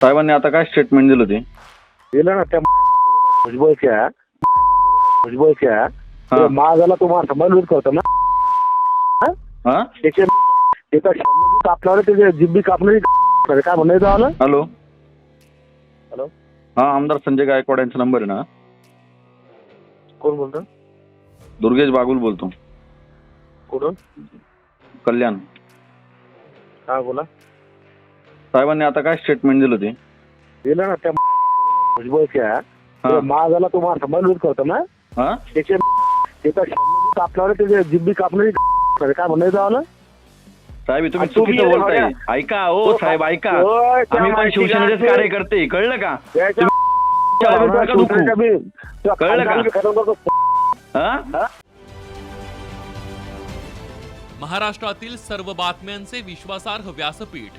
साहेबांनी आता काय स्टेटमेंट दिलं ते? दिलं ना त्या भुजबळच्या भुजबळच्या हा. महागाला तो माणसं मजबूत करतो ना? हा? शब्द कापणार त्याचे जिब्बी कापणार. काय म्हणायचं आलं? हॅलो. हॅलो. हा आमदार संजय गायकवाड यांचा नंबर आहे ना? कोण बोलतो? दुर्गेश बागुल बोलतो. कुठून? कल्याण. हा बोला. साहेबांनी आता काय स्टेटमेंट दिलं ते? दिलं ना त्या भुजबळच्या हा. महागाला तो माणसं करतो ना. हा? त्याचे त्याचा कापणार त्याचे जिब्बी कापणार काय म्हणायचं आलं साहेब हे तुम्ही आणि तुम्ही चुकीचं हे बोलताय. बघा. ऐका ओ साहेब ऐका. होय, त्या आम्ही पण माहिती शिवसेनेचेच का? कार्यकर्ते कळलं का? दुखू. त्या कळलं का? हा? महाराष्ट्रातील सर्व बातम्यांचे विश्वासार्ह व्यासपीठ.